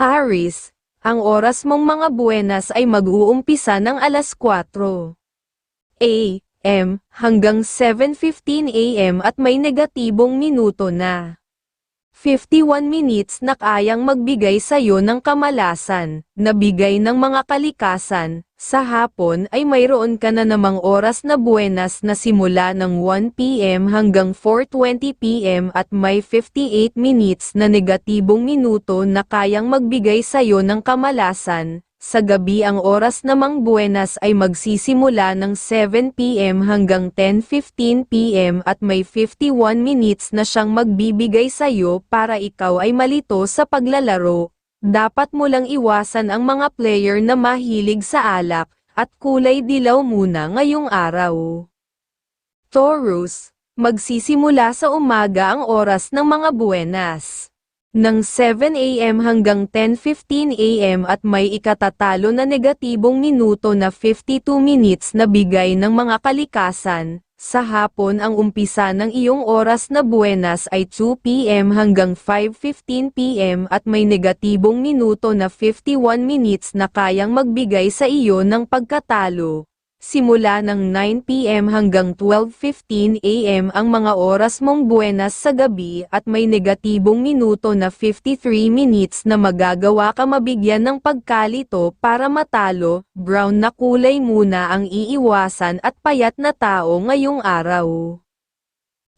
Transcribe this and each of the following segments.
Aris, ang oras mong mga buenas ay mag-uumpisa ng alas 4 a.m. hanggang 7.15 a.m. at may negatibong minuto na. 51 minutes na kayang magbigay sa iyo ng kamalasan, na bigay ng mga kalikasan, sa hapon ay mayroon ka na namang oras na buenas na simula ng 1pm hanggang 4.20pm at may 58 minutes na negatibong minuto na kayang magbigay sa iyo ng kamalasan, sa gabi ang oras namang buenas ay magsisimula ng 7pm hanggang 10.15pm at may 51 minutes na siyang magbibigay sa iyo para ikaw ay malito sa paglalaro. Dapat mo lang iwasan ang mga player na mahilig sa alak, at kulay dilaw muna ngayong araw. Taurus, magsisimula sa umaga ang oras ng mga buenas ng 7 a.m. hanggang 10.15 a.m. at may ikatatalo na negatibong minuto na 52 minutes na bigay ng mga kalikasan. Sa hapon ang umpisa ng iyong oras na buenas ay 2 p.m. hanggang 5.15 p.m. at may negatibong minuto na 51 minutes na kayang magbigay sa iyo ng pagkatalo. Simula ng 9pm hanggang 12.15 am ang mga oras mong buenas sa gabi at may negatibong minuto na 53 minutes na magagawa ka mabigyan ng pagkalito para matalo, brown na kulay muna ang iiwasan at payat na tao ngayong araw.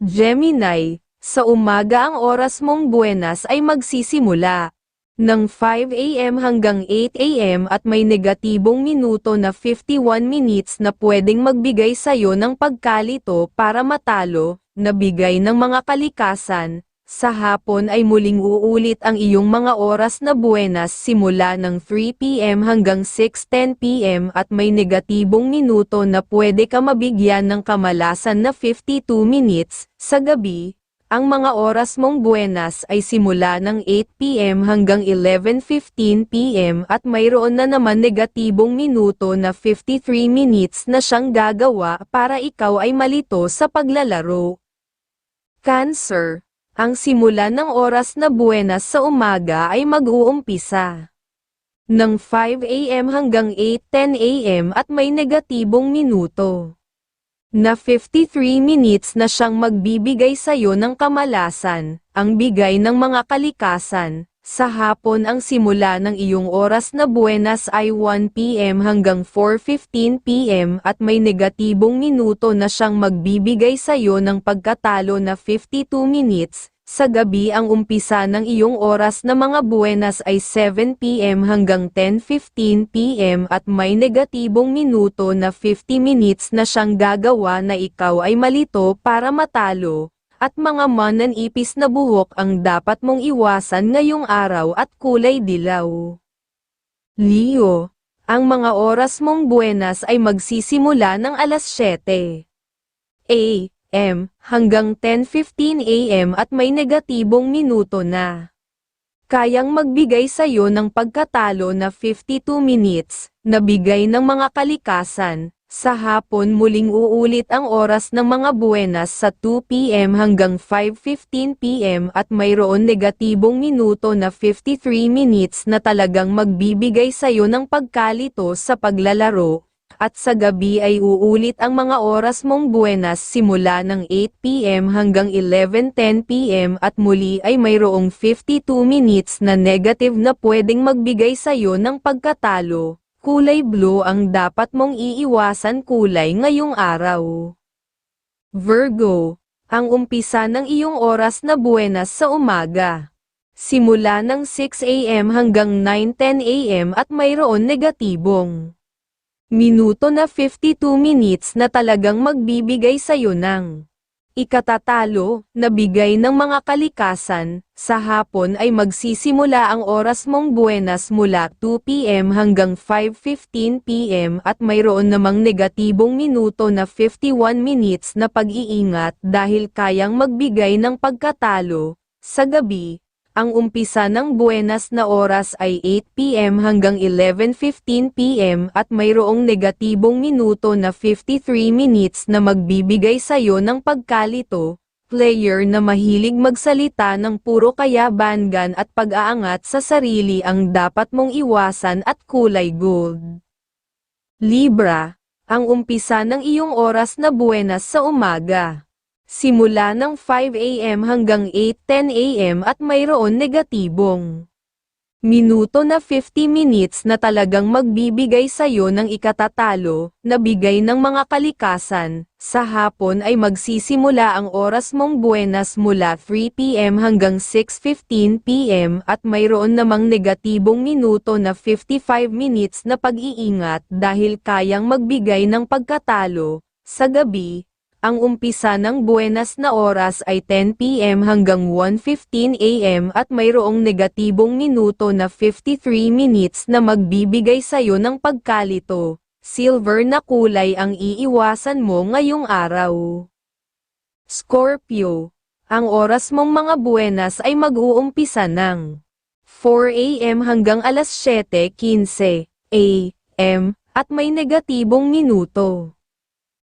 Gemini, sa umaga ang oras mong buenas ay magsisimula ng 5 a.m. hanggang 8 a.m. at may negatibong minuto na 51 minutes na pwedeng magbigay sa'yo ng pagkalito para matalo, na bigay ng mga kalikasan. Sa hapon ay muling uulit ang iyong mga oras na buenas simula ng 3 p.m. hanggang 6.10 p.m. at may negatibong minuto na pwede ka mabigyan ng kamalasan na 52 minutes. Sa gabi, ang mga oras mong buenas ay simula ng 8pm hanggang 11.15pm at mayroon na naman negatibong minuto na 53 minutes na siyang gagawa para ikaw ay malito sa paglalaro. Cancer, ang simula ng oras na buenas sa umaga ay mag-uumpisa. Ng 5am hanggang 8.10 am at may negatibong minuto na 53 minutes na siyang magbibigay sa'yo ng kamalasan, ang bigay ng mga kalikasan. Sa hapon ang simula ng iyong oras na buenas ay 1pm hanggang 4.15pm at may negatibong minuto na siyang magbibigay sa'yo ng pagkatalo na 52 minutes, sa gabi ang umpisa ng iyong oras na mga buenas ay 7pm hanggang 10.15pm at may negatibong minuto na 50 minutes na siyang gagawa na ikaw ay malito para matalo, at mga mananipis na buhok ang dapat mong iwasan ngayong araw at kulay dilaw. Leo, ang mga oras mong buenas ay magsisimula ng alas 7 a m hanggang 10.15 am at may negatibong minuto na. Kayang magbigay sa iyo ng pagkatalo na 52 minutes, na bigay ng mga kalikasan, sa hapon muling uulit ang oras ng mga buenas sa 2pm hanggang 5.15pm at mayroon negatibong minuto na 53 minutes na talagang magbibigay sa iyo ng pagkalito sa paglalaro, at sa gabi ay uulit ang mga oras mong buenas simula ng 8pm hanggang 11.10pm at muli ay mayroong 52 minutes na negative na pwedeng magbigay sa'yo ng pagkatalo. Kulay blue ang dapat mong iiwasan kulay ngayong araw. Virgo, ang umpisa ng iyong oras na buenas sa umaga. Simula ng 6am hanggang 9.10am at mayroon negatibong minuto na 52 minutes na talagang magbibigay sa'yo ng ikatatalo, na bigay ng mga kalikasan, sa hapon ay magsisimula ang oras mong buenas mula 2pm hanggang 5.15pm at mayroon namang negatibong minuto na 51 minutes na pag-iingat dahil kayang magbigay ng pagkatalo, sa gabi, ang umpisa ng buenas na oras ay 8pm hanggang 11.15pm at mayroong negatibong minuto na 53 minutes na magbibigay sa'yo ng pagkalito, player na mahilig magsalita ng puro kayabangan at pag-aangat sa sarili ang dapat mong iwasan at kulay gold. Libra, ang umpisa ng iyong oras na buenas sa umaga. Simula ng 5 a.m. hanggang 8.10 a.m. at mayroon negatibong minuto na 50 minutes na talagang magbibigay sa'yo ng ikatatalo, na bigay ng mga kalikasan, sa hapon ay magsisimula ang oras mong buenas mula 3pm hanggang 6.15pm at mayroon namang negatibong minuto na 55 minutes na pag-iingat dahil kayang magbigay ng pagkatalo, sa gabi, ang umpisa ng buenas na oras ay 10pm hanggang 1.15am at mayroong negatibong minuto na 53 minutes na magbibigay sayo ng pagkalito. Silver na kulay ang iiwasan mo ngayong araw. Scorpio, ang oras mong mga buenas ay mag-uumpisa ng 4am hanggang alas 7.15 am at may negatibong minuto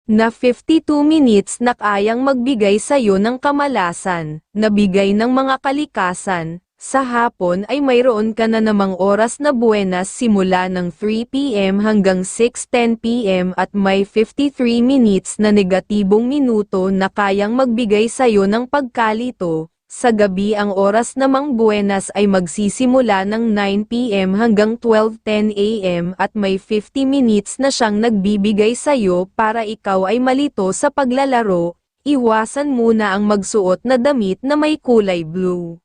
na 52 minutes na kayang magbigay sa'yo ng kamalasan, na bigay ng mga kalikasan, sa hapon ay mayroon ka na namang oras na buenas simula ng 3pm hanggang 6.10pm at may 53 minutes na negatibong minuto na kayang magbigay sa'yo ng pagkalito, sa gabi ang oras namang buenas ay magsisimula ng 9pm hanggang 12.10 am at may 50 minutes na siyang nagbibigay sa'yo para ikaw ay malito sa paglalaro, iwasan muna ang magsuot na damit na may kulay blue.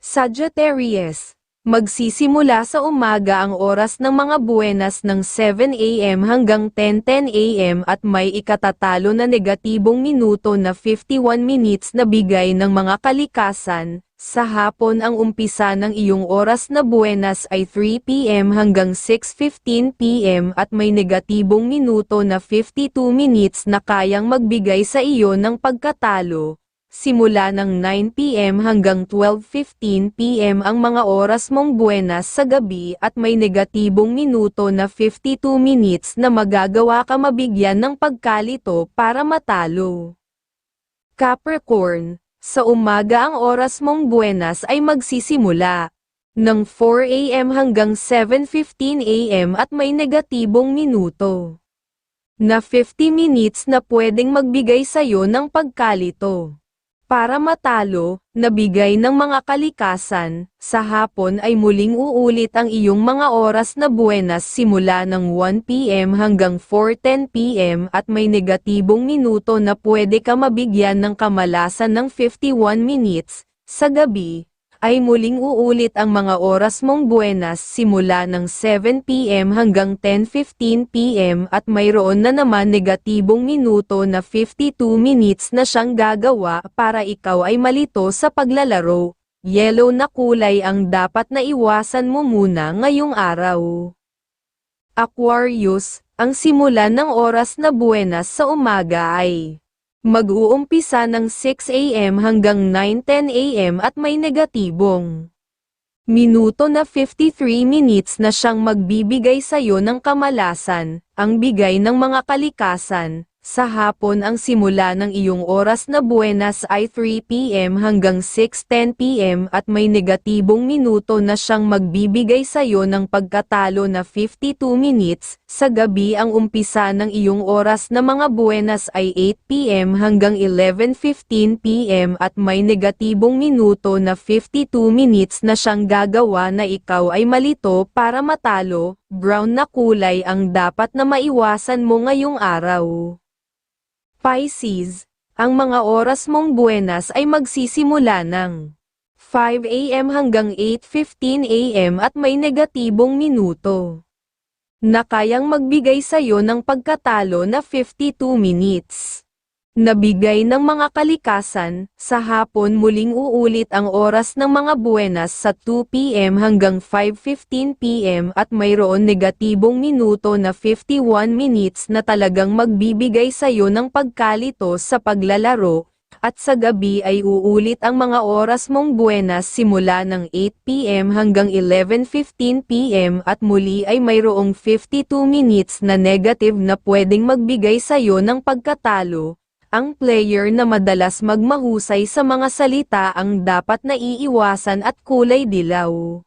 Sagittarius Magsisimula sa umaga ang oras ng mga buenas ng 7am hanggang 10.10 am at may ikatatalo na negatibong minuto na 51 minutes na bigay ng mga kalikasan. Sa hapon ang umpisa ng iyong oras na buenas ay 3pm hanggang 6.15pm at may negatibong minuto na 52 minutes na kayang magbigay sa iyo ng pagkatalo simula ng 9pm hanggang 12.15pm ang mga oras mong buenas sa gabi at may negatibong minuto na 52 minutes na magagawa ka mabigyan ng pagkalito para matalo. Capricorn, sa umaga ang oras mong buenas ay magsisimula ng 4am hanggang 7.15am at may negatibong minuto na 50 minutes na pwedeng magbigay sa'yo ng pagkalito. Para matalo, nabigay ng mga kalikasan, sa hapon ay muling uulit ang iyong mga oras na buenas simula ng 1pm hanggang 4.10pm at may negatibong minuto na pwede ka mabigyan ng kamalasan ng 51 minutes, sa gabi, ay muling uulit ang mga oras mong buenas simula ng 7pm hanggang 10.15pm at mayroon na naman negatibong minuto na 52 minutes na siyang gagawa para ikaw ay malito sa paglalaro. Yellow na kulay ang dapat na iwasan mo muna ngayong araw. Aquarius, ang simula ng oras na buenas sa umaga ay Mag-uumpisa ng 6 a.m. hanggang 9.10 a.m. at may negatibong minuto na 53 minutes na siyang magbibigay sa'yo ng kamalasan, ang bigay ng mga kalikasan, sa hapon ang simula ng iyong oras na buenas ay 3pm hanggang 6.10pm at may negatibong minuto na siyang magbibigay sa'yo ng pagkatalo na 52 minutes. Sa gabi ang umpisa ng iyong oras na mga buenas ay 8pm hanggang 11.15pm at may negatibong minuto na 52 minutes na siyang gagawa na ikaw ay malito para matalo. Brown na kulay ang dapat na maiwasan mo ngayong araw. Pisces, ang mga oras mong buenas ay magsisimula ng 5 a.m. hanggang 8.15 a.m. at may negatibong minuto na kayang magbigay sa'yo ng pagkatalo na 52 minutes. Nabigay ng mga kalikasan, sa hapon muling uulit ang oras ng mga buenas sa 2pm hanggang 5.15pm at mayroon negatibong minuto na 51 minutes na talagang magbibigay sayo ng pagkalito sa paglalaro, at sa gabi ay uulit ang mga oras mong buenas simula ng 8pm hanggang 11.15pm at muli ay mayroong 52 minutes na negative na pwedeng magbigay sayo ng pagkatalo, Ang player na madalas magmahusay sa mga salita ang dapat na iiwasan at kulay dilaw.